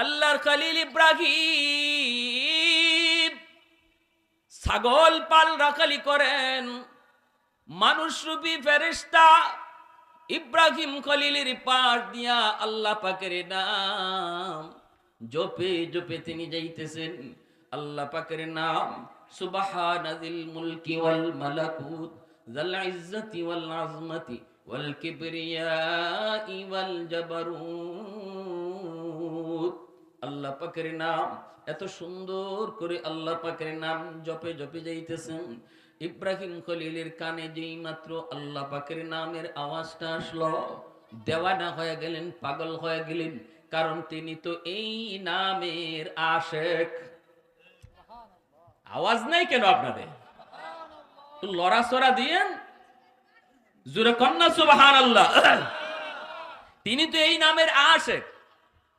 আল্লাহর খালিল ইব্রাহিম। ছাগল পাল রাখালি করেন। মানুষ রূপী ফেরেস্তা ইব্রাহিম খলিলের পাশ দিয়া আল্লাহ পাকের নাম। জপে জপে তিনি যাইতেছেন। আল্লাহ পাকের নাম সুবহানাজিল মুলকি ওয়াল মালাকুত, যাল ইজ্জতি ওয়াল আজমতি ওয়াল কিবরিয়াই ওয়াল জাবারুত। আল্লাহ পাকের নাম, এত সুন্দর করে আল্লাহ পাকের নাম জপে জপে যাইতেছেন। ইব্রাহিম খলিলের কানে যেই মাত্র আল্লাহ পাকের নামের আওয়াজটা আসলো, দেওয়ানা হয়ে গেলেন, পাগল হয়ে গেলেন, কারণ তিনি তো এই নামের আশেক। আওয়াজ নাই কেন আপনাদের? লড়াচড়া দিয়েন। জুরে কন্যা সুবাহান আল্লাহ তিনি তো এই নামের আশেক।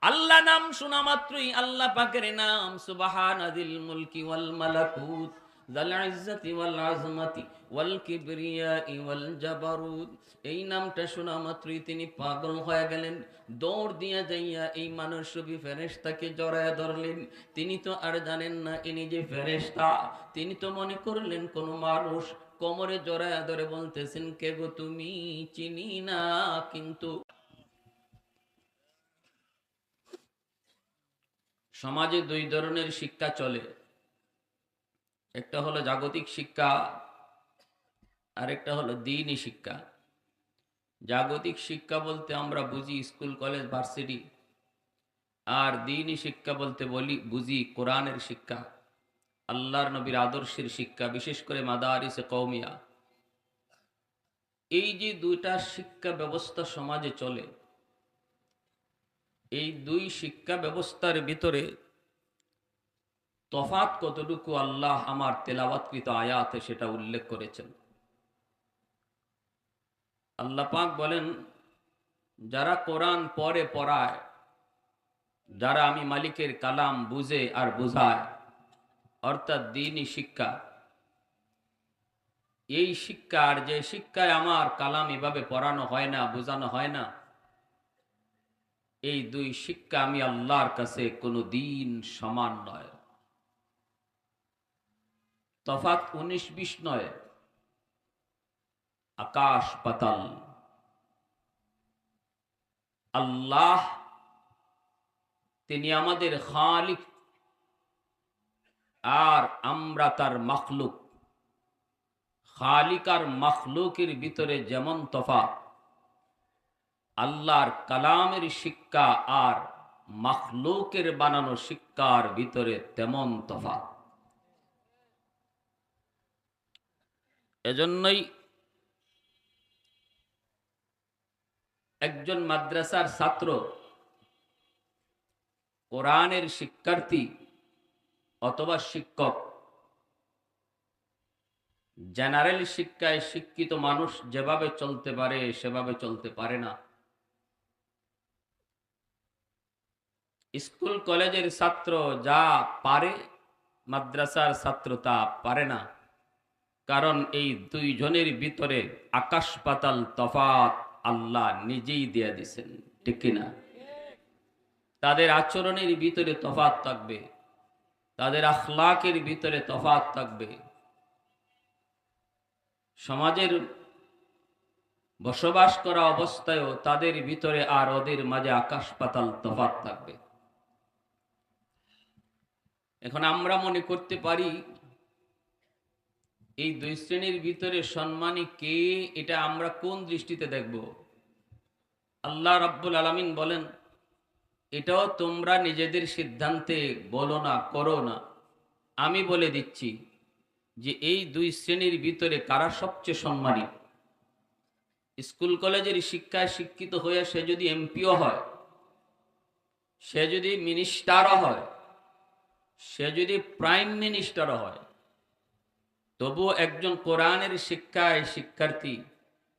আল্লাহ নাম শোনা মাত্রই আল্লাহ পাকের নাম সুবাহান আদিল মুলকি ওয়াল মালাকুত এই নামটা শোনা মাত্রই তিনি পাগল হয়ে গেলেন, দৌড় দিয়া যাইয়া এই মানুষ রূপী ফেরেশতাকে জড়ায় ধরলেন। তিনি তো আর জানেন না ইনি যে ফেরেশতা। তিনি তো মনে করলেন কোন মানুষ কোমরে জড়ায় ধরে বলতেছেন, কে গো তুমি? চিনি না কিন্তু সমাজে দুই ধরনের শিক্ষা চলে। একটা হলো জাগতিক শিক্ষা, আরেকটা হলো দিনই শিক্ষা। জাগতিক শিক্ষা বলতে আমরা বুঝি স্কুল, কলেজ, ভার্সিটি। আর দিনই শিক্ষা বলতে বলি, বুঝি কোরআনের শিক্ষা। আল্লাহর নবীর আদর্শের শিক্ষা, বিশেষ করে মাদারিসে কৌমিয়া এই যে দুইটা শিক্ষা ব্যবস্থা সমাজে চলে এই দুই শিক্ষা ব্যবস্থার ভিতরে তফাত কতটুকু আল্লাহ আমার তেলাওয়াতকৃত আয়াতে সেটা উল্লেখ করেছেন। আল্লাহ পাক বলেন, যারা কোরআন পরে পড়ায়, যারা আমি মালিকের কালাম বুঝে আর বুঝায়, অর্থাৎ দিনই শিক্ষা, এই শিক্ষা আর যে শিক্ষায় আমার কালাম এভাবে পড়ানো হয় না, বোঝানো হয় না এই দুই শিক্ষা আমি আল্লাহর কাছে কোনো দিন সমান নয়। তফাত উনিশ বিশ নয়। আকাশ পাতাল। আল্লাহ তিনি আমাদের খালিক আর আমরা তার মখলুক। খালিক আর মখলুকের ভিতরে যেমন তফাত আল্লাহর কালামের শিক্ষা আর মখলুকের বানানো শিক্ষার ভিতরে তেমন তফাৎ। এজন্যই একজন মাদ্রাসার ছাত্র কোরআনের শিক্ষার্থী অথবা শিক্ষক, জেনারেল শিক্ষায় শিক্ষিত মানুষ যেভাবে চলতে পারে সেভাবে চলতে পারে না। স্কুল কলেজের ছাত্র যা পারে, মাদ্রাসার ছাত্র তা পারে না। কারণ এই দুইজনের ভিতরে আকাশ পাতাল তফাত আল্লাহ নিজেই দিয়ে দিছেন ঠিক কিনা তাদের আচরণের ভিতরে তফাত থাকবে, তাদের আখলাকের ভিতরে তফাত থাকবে। সমাজের বসবাস করা অবস্থায়ও তাদের ভিতরে আর ওদের মাঝে আকাশ পাতাল তফাত থাকবে। এখন আমরা মনে করতে পারি এই দুই শ্রেণির ভিতরে সম্মানী কে, এটা আমরা কোন দৃষ্টিতে দেখব? আল্লাহ রাব্বুল আলামিন বলেন, এটাও তোমরা নিজেদের সিদ্ধান্তে বলো না, করো না। আমি বলে দিচ্ছি যে এই দুই শ্রেণির ভিতরে কারা সবচেয়ে সম্মানী? স্কুল কলেজের শিক্ষায় শিক্ষিত হয়ে সে যদি এমপিও হয়, সে যদি মিনিস্টারও হয় সে যদি প্রাইম মিনিস্টার হয় তবু একজন কোরআনের শিক্ষায় শিক্ষার্থী,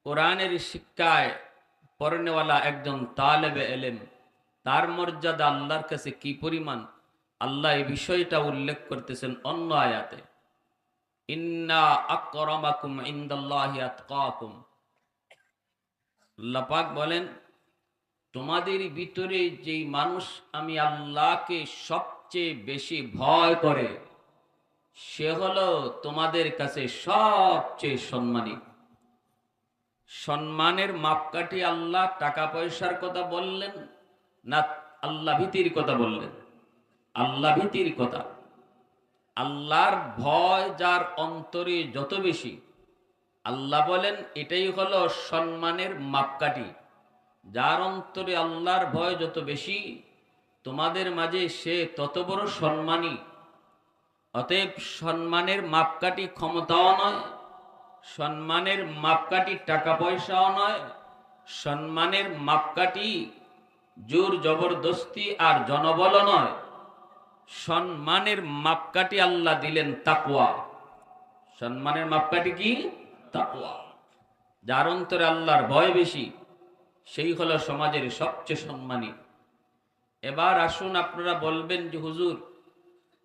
কোরআনের শিক্ষায় পড়নেওয়ালা একজন তালেবে এলেম, তার মর্যাদা আল্লাহর কাছে কি পরিমাণ? আল্লাহ এই বিষয়টা উল্লেখ করতেছেন অন্য আয়াতে। ইন্না আকরামাকুম ইনদাল্লাহি আতকাকুম। আল্লাহ বলেন, তোমাদের ভিতরে যেই মানুষ আমি আল্লাহকে সবচেয়ে বেশি ভয় করে, সে হলো তোমাদের কাছে সবচেয়ে সম্মানী। সম্মানের মাপকাঠি আল্লাহ, টাকা পয়সার কথা বললেন না আল্লাহ ভীতির কথা বললেন? আল্লাহ ভীতির কথা। আল্লাহর ভয় যার অন্তরে যত বেশি, আল্লাহ বলেন এটাই হলো সম্মানের মাপকাঠি। যার অন্তরে আল্লাহর ভয় যত বেশি তোমাদের মাঝে সে তত বড় সম্মানী, অতএব সম্মানের মাপকাঠি ক্ষমতাও নয়, সম্মানের মাপকাঠি টাকা পয়সাও নয়, সম্মানের মাপকাঠি জোর জবরদস্তি আর জনবল নয়। সম্মানের মাপকাঠি আল্লাহ দিলেন তাকুয়া সম্মানের মাপকাঠি কি? তাকুয়া যার অন্তরে আল্লাহর ভয় বেশি, সেই হলো সমাজের সবচেয়ে সম্মানী। এবার আসুন আপনারা বলবেন যে, হুজুর,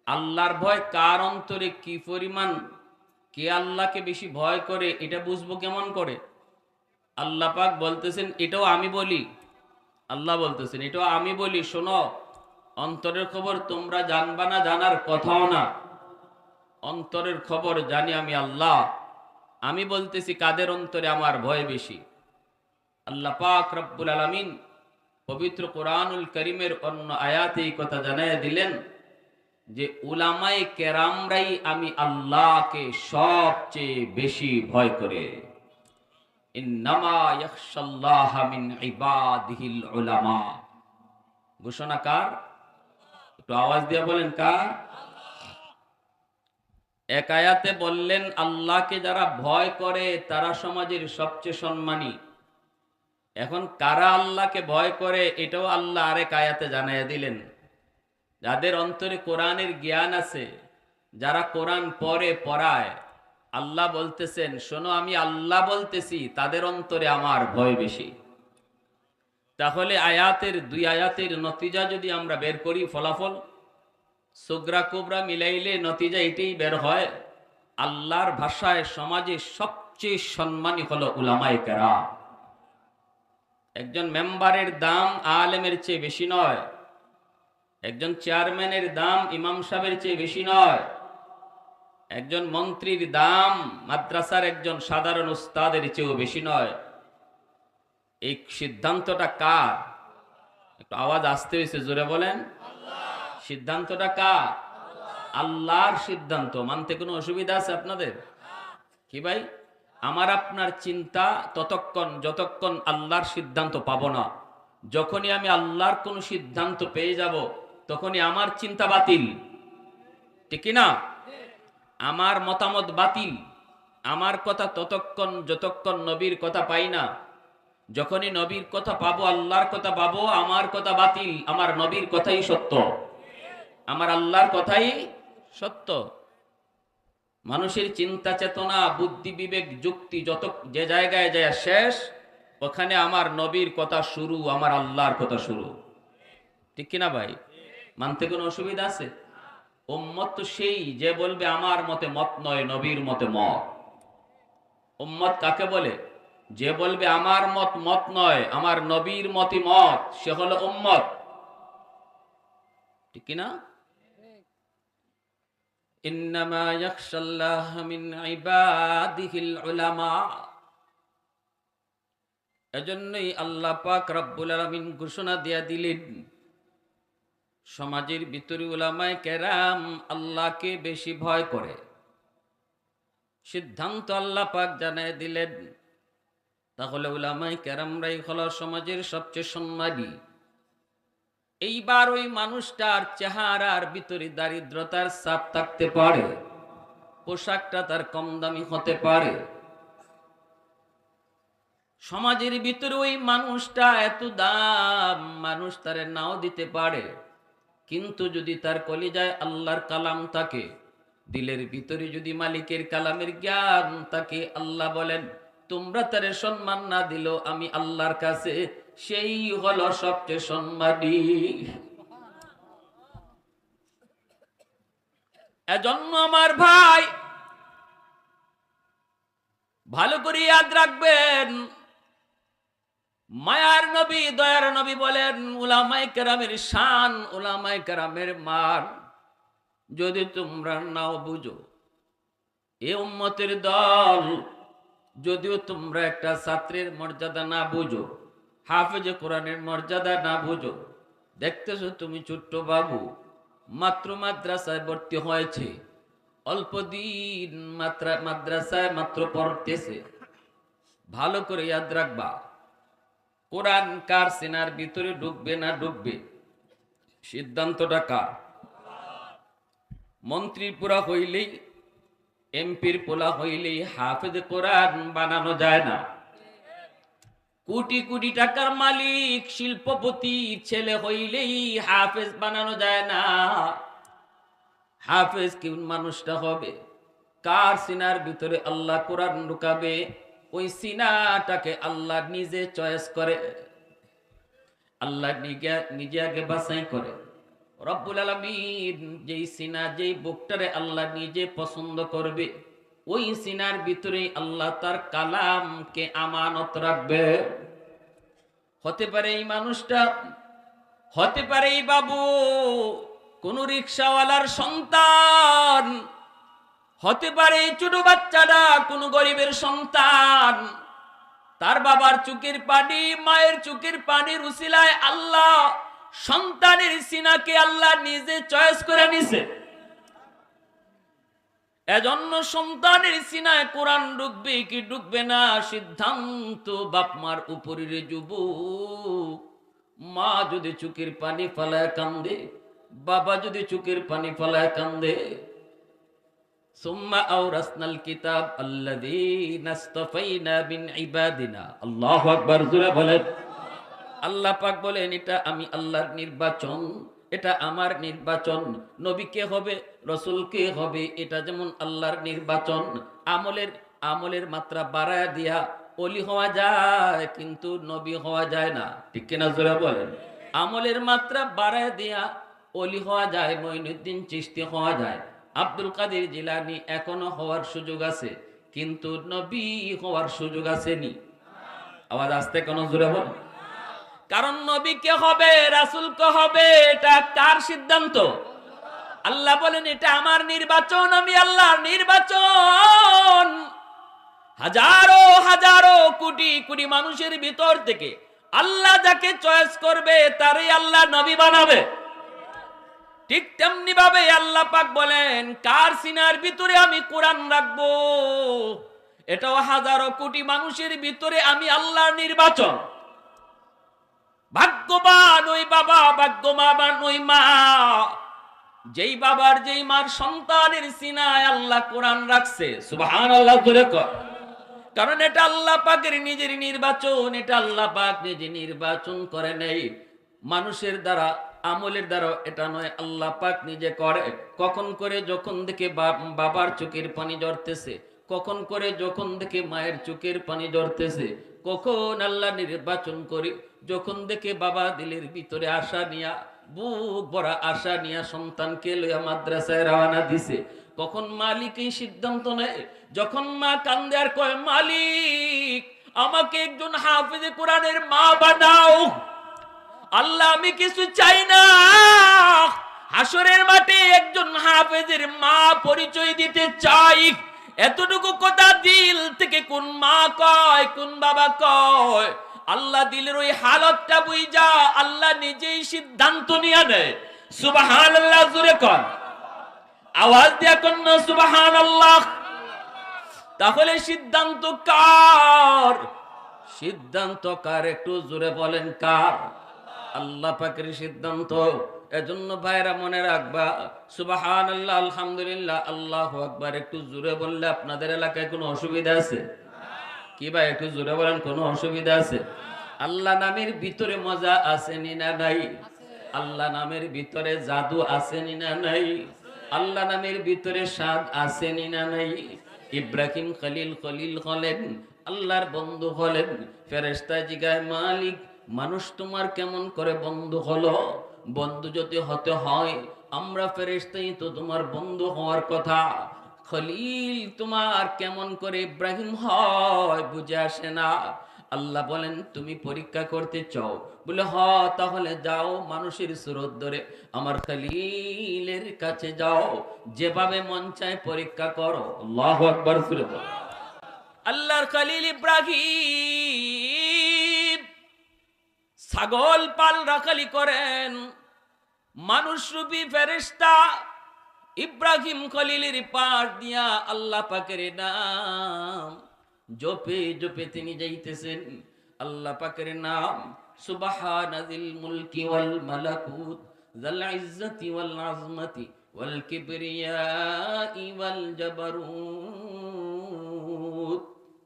আল্লাহর ভয় কার অন্তরে? কি পরিমাণ? কে আল্লাহকে বেশি ভয় করে? এটা বুঝব কেমন করে? আল্লাহ পাক বলতেছেন, এটাও আমি বলি। আল্লাহ বলতেছেন, এটাও আমি বলি। শোনো, অন্তরের খবর তোমরা জানবা না, জানার কথাও না। অন্তরের খবর জানি আমি আল্লাহ। আমি বলতেছি কাদের অন্তরে আমার ভয় বেশি? আল্লাহ পাক রব্বুল আলমিন পবিত্র কোরআনুল করিমের অন্য আয়াতে এই কথা জানাই দিলেন যে উলামাই কেরামরাই আমি আল্লাহকে সবচেয়ে বেশি ভয় করে। ঘোষণা কার? একটু আওয়াজ দিয়ে বলেন কার? এক আয়াতে বললেন, আল্লাহকে যারা ভয় করে, তারা সমাজের সবচেয়ে সম্মানী। এখন কারা আল্লাহকে ভয় করে, এটাও আল্লাহ আরেক আয়াতে জানাইয়া দিলেন। যাদের অন্তরে কোরআনের জ্ঞান আছে, যারা কোরআন পড়ে, পড়ায়, আল্লাহ বলতেছেন, শোনো, আমি আল্লাহ বলতেছি, তাদের অন্তরে আমার ভয় বেশি। তাহলে আয়াতের দুই আয়াতের নতিজা যদি আমরা বের করি, ফলাফল, সুগ্রা কুবরা মিলাইলে নতিজা এটাই বের হয়, আল্লাহর ভাষায় সমাজে সবচেয়ে সম্মানী হলো উলামায় কেরাম। একজন মেম্বারের দাম আলেমের চেয়ে বেশি নয়। একজন চেয়ারম্যানের দাম ইমাম সাহেবের চেয়ে বেশি নয়। একজন মন্ত্রীর দাম মাদ্রাসার একজন সাধারণ উস্তাদের চেয়েও বেশি নয়। এই সিদ্ধান্তটা কার? একটু আওয়াজ আসতে হয়েছে, জোরে বলেন। সিদ্ধান্তটা কার? আল্লাহর সিদ্ধান্ত। মানতে কোনো অসুবিধা আছে আপনাদের? কি ভাই? আমার আপনার চিন্তা ততক্ষণ, যতক্ষণ আল্লাহর সিদ্ধান্ত পাবো না। যখনই আমি আল্লাহর কোন সিদ্ধান্ত পেয়ে যাব, তখনই আমার চিন্তা বাতিল। ঠিক না? আমার মতামত বাতিল। আমার কথা ততক্ষণ, যতক্ষণ নবীর কথা পাই না, যখনই নবীর কথা পাবো, আল্লাহর কথা পাবো, আমার কথা বাতিল। আমার নবীর কথাই সত্য। আমার আল্লাহর কথাই সত্য। মানুষের চিন্তা চেতনা, বুদ্ধি বিবেক, যুক্তি যত যে জায়গায় যায় শেষ, ওখানে আমার নবীর কথা শুরু, আমার আল্লাহর কথা শুরু। ঠিক কিনা ভাই? মানতে কোনো অসুবিধা আছে? উম্মত তো সেই যে বলবে আমার মতে মত নয়, নবীর মতে মত। উম্মত কাকে বলে? যে বলবে আমার মত মত নয়, আমার নবীর মতি মত, সে হলো উম্মত। ঠিক কিনা? ইন্নামা ইয়াখশাল্লাহ মিন ইবাদিহিল উলামা। এজন্যই আল্লাহ পাক রব্বুল ঘোষণা দিয়া দিলেন, সমাজের ভিতরে উলামায় কেরাম আল্লাহকে বেশি ভয় করে। সিদ্ধান্ত আল্লাহ পাক জানায় দিলেন, তাহলে উলামায় কেরামরাই হল সমাজের সবচেয়ে সম্মানী। এইবার ওই মানুষটার চেহারার ভিতরে দারিদ্রতার চাপ থাকতে পারে, পোশাকটা তার কম দামি হতে পারে। সমাজের ভিতরে ওই মানুষটা এত দাম, মানুষ তারে নাও দিতে পারে। কিন্তু যদি তার কলিজায় আল্লাহর কালাম থাকে, দিলের ভিতরে যদি মালিকের কালামের জ্ঞান থাকে, আল্লাহ বলেন, তোমরা তারে সম্মান না দিল আমি আল্লাহর কাছে সেই হলো সবচেয়ে সম্মানী। এজন্য আমার ভাই ভালো করে ইয়াদ রাখবেন। মায়ার নবী, দয়ার নবী বলেন উলামাই কেরামের শান উলামাই কেরামের মান যদি তোমরা নাও বুঝো, এ উম্মতের দল, যদিও তোমরা একটা ছাত্রের মর্যাদা না বুঝো হাফেজে কোরআনের মর্যাদা না বুঝো। দেখতেছো তুমি ছোট্ট বাবু, মাত্র মাদ্রাসায় ভর্তি হয়েছে। অল্প দিন মাত্রা, মাদ্রাসায় মাত্র পড়তেছে। ভালো করে ইয়াদ রাখবা। কোরআন কার সেনার ভিতরে ঢুকবে না ঢুকবে? সিদ্ধান্তটা কার? মন্ত্রী পুরা হইলেই, এমপির পোলা হইলেই হাফেজ কোরআন বানানো যায় না। কোটি কোটি টাকার মালিক, শিল্পপতি, ছেলে হইলেই হাফেজ বানানো যায় না। হাফেজ কোন মানুষটা হবে? কার সিনার ভিতরে আল্লাহ কোরআন ঢুকাবে? ওই সিনাটাকে আল্লাহ নিজে চয়েস করে। আল্লাহ নিজে আগে বাছাই করে। রব্বুল আলমিন যেই সিনা, যেই বুকটারে আল্লাহ নিজে পছন্দ করবে ওই সিনার ভিতরে আল্লাহ তার কালামকে আমানত রাখবে। হতে পারে এই মানুষটা, হতে পারে এই বাবু, কোন রিক্সাওয়ালার সন্তান, হতে পারে এই ছোট বাচ্চাটা কোন গরিবের সন্তান, তার বাবার চুকের পানি, মায়ের চুকের পানির উসিলায় আল্লাহ সন্তানের সিনাকে আল্লাহ নিজে চয়েস করে নিছে। এজন্য সন্তানের সিনায় কোরআন ঢুকবে কি ঢুকবে না সিদ্ধান্ত বাপমার উপরে যুব মা যদি চুকের পানি ফালায় কান্দে, বাবা যদি চুকের পানি ফালায় কান্দে। সুম্মা আওরাসনাল কিতাব আল্লাযীনা ইসতাফাইনা মিন ইবাদিনা। আল্লাহু আকবার, জোরে বলেন। আল্লাহ পাক বলেন, এটা আমি আল্লাহর নির্বাচন। এটা আমার নির্বাচন। নবী কে হবে, রসুল কে হবে, এটা যেমন আল্লাহর নির্বাচন। আমলের আমলের মাত্রা বাড়ায় দিয়া অলি হওয়া যায়, কিন্তু নবী হওয়া যায় না। ঠিক কিনা জোরে বলেন? আমলের মাত্রা বাড়ায় দিয়া অলি হওয়া যায়, মঈনুদ্দিন চিস্তি হওয়া যায়। আব্দুল কাদের জিলানি এখনও হওয়ার সুযোগ আছে, কিন্তু নবী হওয়ার সুযোগ আসেনি। আওয়াজ আসতে কোনো জোরে বল কারণ নবী কে হবে, রাসুল কে হবে, এটা কার সিদ্ধান্ত? আল্লাহ বলেন, এটা আমার নির্বাচন, আমি আল্লাহর নির্বাচন। হাজারো হাজারো কোটি কোটি মানুষের ভিতর থেকে আল্লাহ যাকে চয়েস করবে, তারই আল্লাহ নবী বানাবে। ঠিক তেমনি ভাবে আল্লাহ পাক বলেন, কার সিনার ভিতরে আমি কোরআন রাখব? এটাও হাজারো কোটি মানুষের ভিতরে আমি আল্লাহর নির্বাচন। ভাগ্যবান ওই বাবা, ভাগ্যবান ওই মা। যেই বাবার, যেই মার সন্তানের সিনায় আল্লাহ কোরআন রাখছে সুবহান আল্লাহ ধরে কর। কারণ এটা আল্লাহ পাকের নিজের নির্বাচন, এটা আল্লাহ পাক নিজে নির্বাচন করে নেই। মানুষের দ্বারা, আমলের দ্বারা এটা নয়, আল্লাহ পাক নিজে করে। কখন করে যখন দেখে বাবার চোখের পানি জড়তেছে কখন করে যখন দেখে মায়ের চোখের পানি জড়তেছে কখন আল্লাহ নির্বাচন করে যখন দেখে বাবা দিলের ভিতরে আশা নিয়া, বুক ভরা আশা নিয়া সন্তানকে লইয়া মাদ্রাসায় রওনা দিছে। কখন মালিক এই সিদ্ধান্ত নেয়? যখন মা কান্দে আর কয়, মালিক, আমাকে একজন হাফিজে কোরআনের মা বানাও। আল্লাহ, আমি কিছু চাই না। হাসরের মাঠে একজন হাফেজের মা পরিচয় দিতে চাই। এতটুকু কথা দিল থেকে কোন মা কয়, কোন বাবা কয়? আল্লাহ দিলের ওই হালতটা বুঝা আল্লাহ নিজেই সিদ্ধান্ত নিয়ে নেয় সুবাহান আল্লাহ জুড়ে কন। আওয়াজ দিয়া কন সুবাহান আল্লাহ তাহলে সিদ্ধান্ত কার? সিদ্ধান্ত কার, একটু জোরে বলেন কার? আল্লাহ পাকের সিদ্ধান্ত। এজন্য ভাইরা মনে রাখবা সুবাহান আল্লাহ আলহামদুলিল্লাহ, আল্লাহ আকবার। একটু জোরে বললে আপনাদের এলাকায় কোনো অসুবিধা আছে? কি ভাই, একটু জোরে বলেন, কোনো অসুবিধা আছে? আল্লাহ নামের ভিতরে মজা আসেনি না নাই? আল্লাহ নামের ভিতরে জাদু আসেনি না নাই? আল্লাহ নামের ভিতরে স্বাদ আসেনি না নাই? ইব্রাহিম খলিল খলিল হলেন, আল্লাহর বন্ধু হলেন ফেরেস্তা জিগায় মালিক, মানুষ তোমার কেমন করে বন্ধু হলো? বন্ধু যদি হতে হয়, আমরা ফেরেস্তাই তো তোমার বন্ধু হওয়ার কথা। খলিল তোমার কেমন করে ইব্রাহিম হয় বুঝে আসে না। আল্লাহ বলেন, তুমি পরীক্ষা করতে চাও? বলে, হ, তাহলে যাও মানুষের সুরত ধরে আমার খালিলের কাছে যাও। যেভাবে মন চায় পরীক্ষা করো। আল্লাহ আকবার সুরত আল্লাহর খালিল ইব্রাহিম ছাগল পাল রাখালি করেন। মানুষ রূপী ফেরেশতা ইব্রাহিম খলিলের পাশ দিয়া আল্লাহ পাকের নাম। জপে জপে তিনি যাইতেছেন। আল্লাহ পাকের নাম সুবহানাজিল মুলকি ওয়াল মালাকুত, যাল ইজ্জতি ওয়াল আজমতি ওয়াল কিবরিয়াই ওয়াল জাবারুত।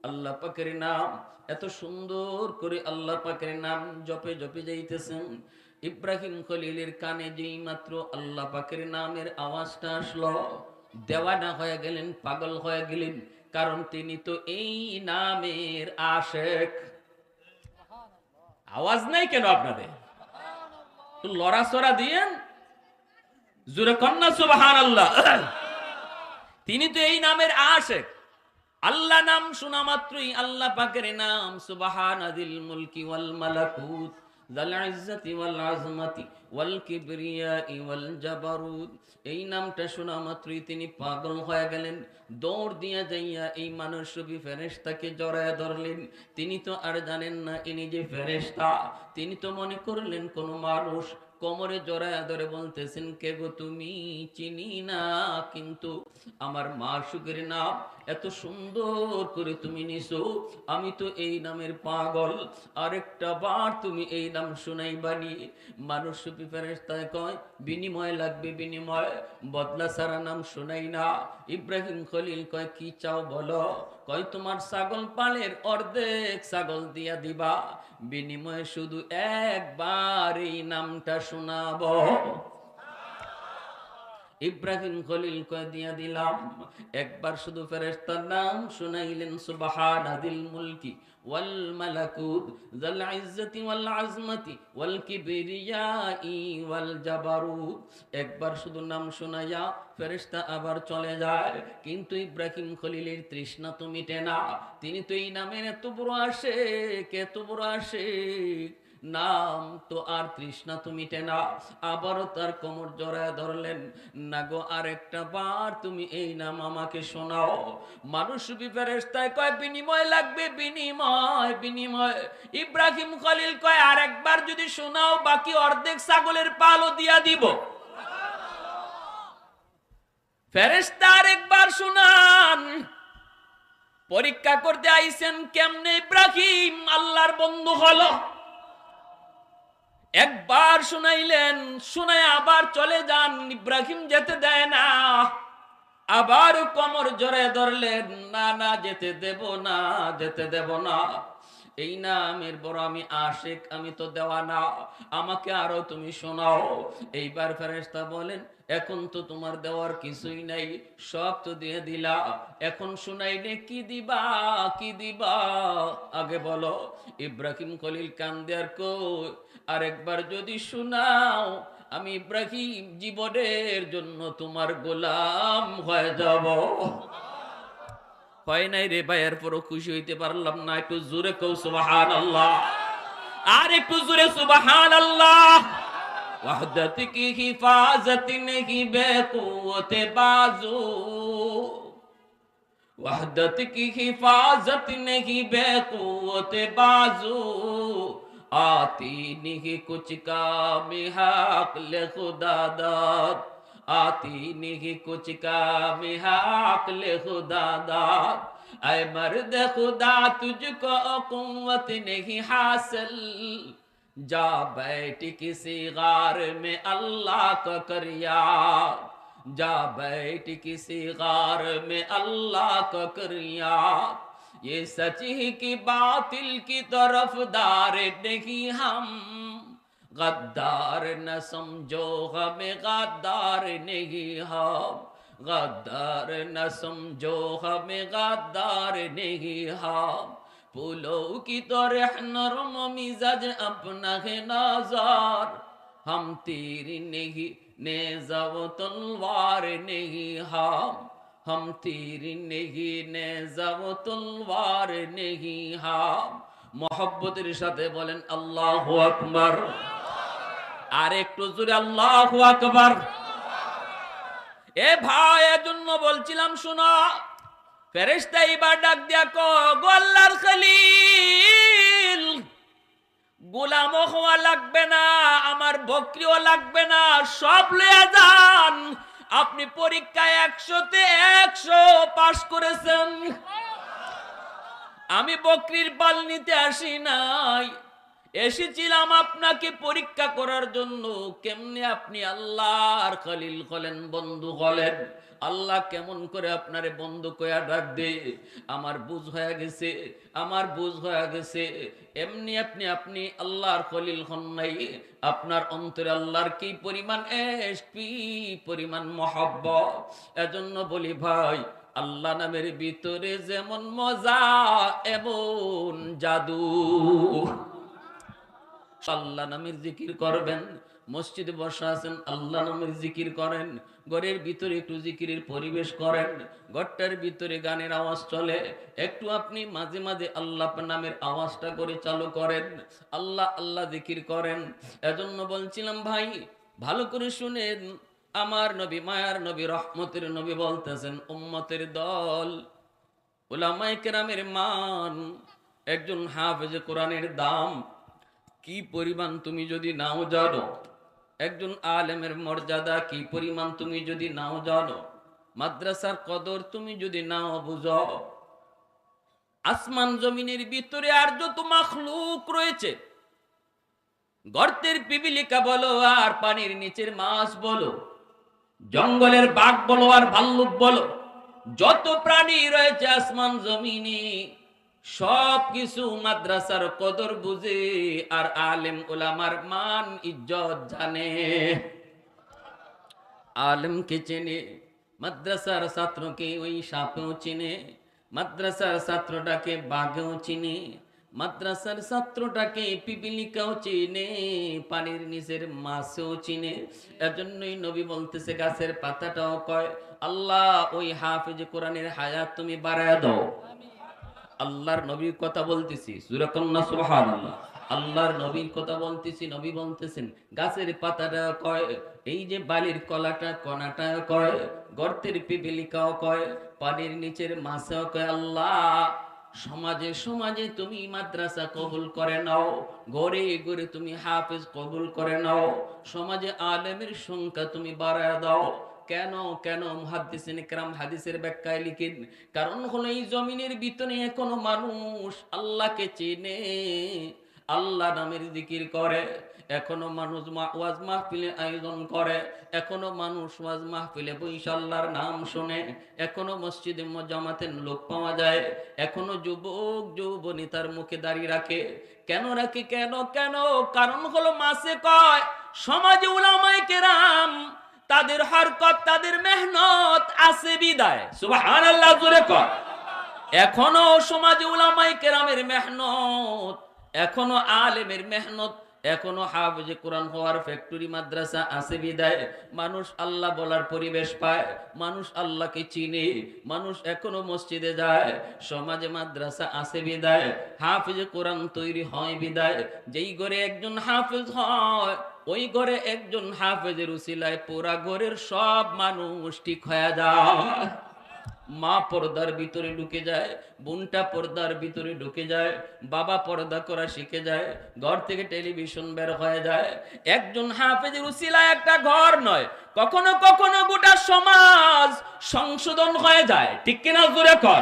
আল্লাহ পাকের নাম এত সুন্দর করে আল্লাহ পাকের নাম জপে জপে যাইতেছেন। ইব্রাহিম খলিলের কানে যেই মাত্র আল্লাহ পাকের নামের আওয়াজটা আসলো, দেওয়ানা হয়ে গেলেন, পাগল হয়ে গেলেন, কারণ তিনি তো এই নামের আশেক। আওয়াজ নাই কেন আপনাদের? লড়াচড়া দিয়েন। জুরে কন্যা সুবাহান আল্লাহ তিনি তো এই নামের আশেক। আল্লাহ নাম শোনা মাত্রই আল্লাহ পাকের নাম সুবাহান আদিল মুলকি ওয়াল মালাকুত। এই নামটা শোনা মাত্রই তিনি পাগল হয়ে গেলেন। দৌড় দিয়া যাইয়া এই মানুষ রূপী ফেরেশতাকে জড়ায় ধরলেন। তিনি তো আর জানেন না ইনি যে ফেরেস্তা তিনি তো মনে করলেন কোন মানুষ কোমরে জড়ায় ধরে বলতেছেন, কে গো তুমি? চিনি না, কিন্তু আমার মা সুখের নাম এত সুন্দর করে তুমি নিছো। আমি তো এই নামের পাগল। আরেকটা বার তুমি এই নাম শোনাই বানি মানুষ সুপি ফেরেস্তায় কয়, বিনিময় লাগবে, বিনিময়। বদলা সারা নাম শোনাই না। ইব্রাহিম খলিল কয়, কি চাও বলো? কয় তোমার ছাগল পালের অর্ধেক ছাগল দিয়া দিবা? বিনিময়ে শুধু একবার এই নামটা শোনাবো। ইব্রাহিম খলিল কয় দিয়া দিলাম, একবার শুধু ফেরেশতার নাম শুনাইলেন সুবহান আদিল মুলকি ওয়াল মালাকুত যাল ইজ্জতি ওয়াল আজমতি ওয়াল কিবরিয়াই ওয়াল জাবারুত একবার শুধু নাম শোনাইয়া ফেরেশতা আবার চলে যায়, কিন্তু ইব্রাহিম খলিলের তৃষ্ণা তো মিটে না। তিনি তো এই নামের এত বড় আসে কে এত বড় আসে নাম তো আর তৃষ্ণা তো মিটে না আবারও তার কোমর জড়ায় ধরলেন। না গো, আরেকটা বার তুমি এই নাম আমাকে শোনাও। মানুষ ফেরেস্তায় কয়, বিনিময় লাগবে, বিনিময় বিনিময়। ইব্রাহিম খলিল কয়, আরেকবার যদি শোনাও, বাকি অর্ধেক ছাগলের পালও দিয়া দিব। ফেরেস্তা আরেকবার শুনান। পরীক্ষা করতে আইছেন কেমনে ইব্রাহিম? আল্লাহর বন্ধু হলো। একবার শুনাইলেন শুনে আবার চলে যান, ইব্রাহিম যেতে দেয় না। আবার কমর জোরে ধরলেন, না না, যেতে দেব না, যেতে দেব না। এই নামের বড় আমি আশেক, আমি তো দেওয়া না। আমাকে আরও তুমি শোনাও। এইবার ফেরেস্তা বলেন, এখন তো তোমার দেওয়ার কিছুই নাই, সব তো দিয়ে দিলা। এখন শুনাইলে কি দিবা কি দিবা? আগে বলো, ইব্রাহিম খলিল কান্দিয়ার কই? আরেকবার, যদি শোনাও, আমি ইব্রাহিম জীবনের জন্য তোমার গোলাম হয়ে যাব। হয় নাই রে ভাইয়ের পরও খুশি হইতে পারলাম না একটু জোরে কৌ সুবাহান আল্লাহ আর একটু জোরে সুবাহান আল্লাহ وحدت کی حفاظت نہیں بے قوت بازو وحدت کی حفاظت نہیں بے قوت بازو آتی نہیں کچھ کام حق لے خدا داد आती नहीं कुछ काम, हक ले खुदा दाद ऐ मर्द खुदा, तुझको कुवत नहीं हासिल। जा बैठ किसी गार में अल्लाह का करिया। जा बैठ किसी गार में अल्लाह का करिया। ये सच ही की बातिल की तरफ़ दार नहीं हम। गद्दार न समझो हमें गद्दार नहीं हम गद्दार न समझो हमें गद्दार नहीं हम फूलों की तरह नरम मिजाज अपना है नाजार हम तीर नहीं नेजा वो तलवार नहीं हम हम तीर नहीं नेजा वो तलवार नहीं हम মহব্বতের সাথে বলেন আল্লাহ আকবার আর একটু জোরে আল্লাহ আকবার। এ ভাই, এজন্য বলছিলাম, শোনো, ফেরেশতা এবার ডাক দিয়া কো গো আল্লাহর খলিল, গোলাম হওয়া লাগবে না, আমার বকরিও লাগবে না, সব লয়ে যান। আপনি পরীক্ষায় একশোতে একশো পাশ করেছেন। আমি বকরির পাল নিতে আসি নাই। এসেছিলাম আপনাকে পরীক্ষা করার জন্য। কেমনে আপনি আল্লাহর খলিল হলেন, বন্ধু হলেন? আল্লাহ কেমন করে আপনারে বন্ধু কয়া ডাক দে। আমার বুঝ হয়ে গেছে, আমার বুঝ হয়ে গেছে। এমনি আপনি আপনি আল্লাহর খলিল হন নাই। আপনার অন্তরে আল্লাহর কি পরিমাণ এস, কি পরিমাণ মহব্বত? এজন্য বলি ভাই, আল্লাহ নামের ভিতরে যেমন মজা, এমন জাদু। আল্লাহ নামের জিকির করবেন। মসজিদে বসা আছেন, আল্লাহ নামের জিকির করেন। ঘরের ভিতরে একটু জিকিরের পরিবেশ করেন। ঘরটার ভিতরে গানের আওয়াজ চলে। একটু আপনি মাঝে মাঝে আল্লাহ নামের আওয়াজটা করে চালু করেন। আল্লাহ আল্লাহ জিকির করেন। এজন্য বলছিলাম, ভাই, ভালো করে শুনেন। আমার নবী মায়ার নবী, রহমতের নবী বলতেছেন, উম্মতের দল ওলামাই কেরামের মান, একজন হাফেজে কোরআনের দাম কি পরিমাণ তুমি যদি নাও জানো? একজন আলেমের মর্যাদা কি পরিমাণ তুমি যদি নাও জানো? মাদ্রাসার কদর তুমি যদি নাও বুঝো? আসমান জমিনের ভিতরে আর যত মাখলুক রয়েছে, গর্তের পিপিলিকা বলো আর পানির নিচের মাছ বলো, জঙ্গলের বাঘ বলো আর ভাল্লুক বলো, যত প্রাণী রয়েছে আসমান জমিনে সব কিছু মাদ্রাসার কদর বুঝে আর আলেম ওলামার মান ইজ্জত জানে। আলেমকে চেনে, মাদ্রাসার ছাত্রকে ওই সাপেও চিনে, মাদ্রাসার ছাত্রটাকে বাঘেও চিনে, মাদ্রাসার ছাত্রটাকে পিপিলিকাও চিনে, পানির নিচের মাছও চিনে। এজন্যই নবী বলতেছে, গাছের পাতাটাও কয়, আল্লাহ, ওই হাফেজ কোরআনের হায়াত তুমি বাড়ায় দাও। আল্লাহর নবীর কথা বলতেছি সুরাকন্যা সুবহানাল্লাহ। আল্লাহর নবীর কথা বলতেছি, নবী বলতেছেন, গাছের পাতাটা কয়, এই যে বালির কলাটা, কণাটা কয়, গর্তের পিপিলিকাও কয়, পানির নিচের মাছও কয়, আল্লাহ, সমাজে সমাজে তুমি মাদ্রাসা কবুল করে নাও গড়ে গড়ে তুমি হাফেজ কবুল করে নাও, সমাজে আলেমের সংখ্যা তুমি বাড়ায় দাও কেন কেন হাদিসের ব্যাখ্যায় লিখেন? কারণ হলো এই জমিনের ভিতরে এখনও মানুষ আল্লাহকে চেনে, আল্লাহ নামের জিকির করে, এখনও মানুষ ওয়াজ মাহফিলে আয়োজন করে, এখনও মানুষ ওয়াজ মাহফিলে বৈশা আল্লাহর নাম শুনে, এখনও মসজিদে জামাতের লোক পাওয়া যায়, এখনও যুবক, যৌবনী তার মুখে দাঁড়িয়ে রাখে। কেন রাখে? কেন? কেন? কারণ হলো মাসে কয়, সমাজে উলামায়ে কেরাম তাদের হরকত, তাদের মেহনত আছে বিদায়। সুবহানাল্লাহ, জোরে কর। এখনও সমাজে উলামাই কেরামের মেহনত, এখনও আলেমের মেহনত, এখনও হাফেজে কোরআন হওয়ার ফ্যাক্টরি, মাদ্রাসা আছে বিদায়। মানুষ আল্লাহ বলার পরিবেশ পায়, মানুষ আল্লাহকে চিনে, মানুষ এখনও মসজিদে যায়। সমাজে মাদ্রাসা আছে বিদায়, হাফেজে কোরআন তৈরি হয় বিদায়। যেই ঘরে একজন হাফেজ হয় ওই ঘরে একজন হাফেজের উসিলায় পুরা ঘরের সব মানুষ ঠিক হয়ে যায়। মা পর্দার ভিতরে ঢুকে যায়, বোনটা পর্দার ভিতরে ঢুকে যায়, বাবা পর্দা করা শিখে যায়, ঘর থেকে টেলিভিশন বের হয়ে যায়। একজন হাফেজের উসিলায় একটা ঘর নয়, কখনো কখনো গোটা সমাজ সংশোধন হয়ে যায়। ঠিক কিনা জোরে কর?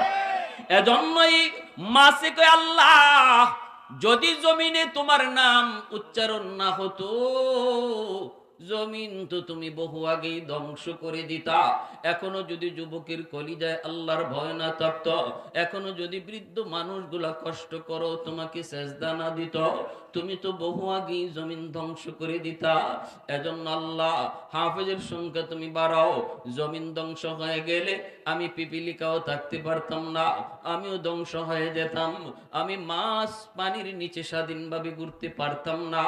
এজন্যই মাসে কয় আল্লাহ যদি জমিনে তোমার নাম উচ্চারণ না হতো, জমিন তো তুমি বহু আগেই ধ্বংস করে দিতা। এখনও যদি যুবকের কলিজায় আল্লাহর ভয় না থাকত, এখনও যদি বৃদ্ধ মানুষগুলা কষ্ট করো, তোমাকে সেজদা না দিত। তুমি তো বহু আগেই জমিন ধ্বংস করে দিতা। এজন্য আল্লাহ হাফেজের সংখ্যা তুমি বাড়াও। জমিন ধ্বংস হয়ে গেলে আমি পিপিলিকাও থাকতে পারতাম না, আমিও ধ্বংস হয়ে যেতাম। আমি মাছ পানির নিচে স্বাধীনভাবে ঘুরতে পারতাম না,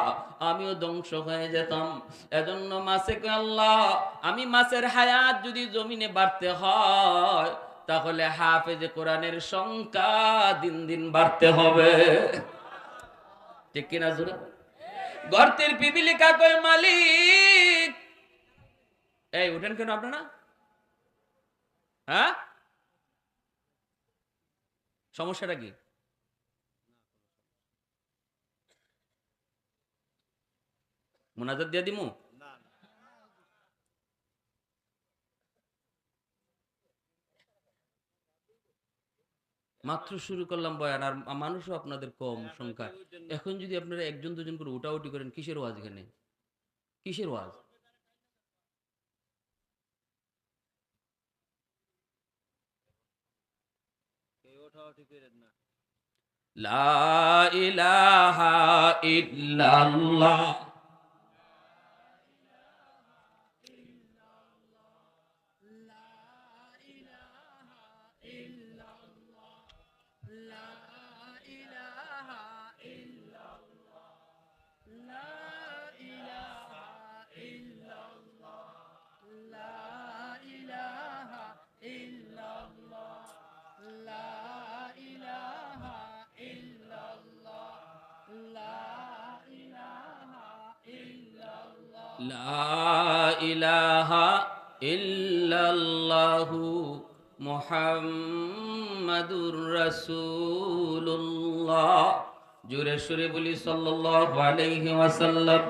আমিও ধ্বংস হয়ে যেতাম। এজন্য মাছে আল্লাহ, আমি মাছের হায়াত যদি জমিনে বাড়তে হয়, তাহলে হাফেজে কোরআনের সংখ্যা দিন দিন বাড়তে হবে। ঠিক কিনা জোরে গর্তের পিপিলিকা কয়, মালিক! এই, উঠেন কেন আপনারা? হ্যাঁ? সমস্যাটা কি? মোনাজাত দিয়ে দিমু? মাত্র শুরু করলাম বয়ান আর মানুষও আপনাদের কম সংখ্যা। এখন যদি আপনারা একজন দুজন করে উঠাউটি করেন কিসের ওয়াজ এখানে? কিসের ওয়াজ? লা ইলাহা ইল্লাল্লাহ। ইলাহা ইল্লাল্লাহু মুহাম্মাদুর রাসূলুল্লাহ। জোরে সুরে বলি সাল্লাল্লাহু আলাইহি ওয়াসাল্লাম।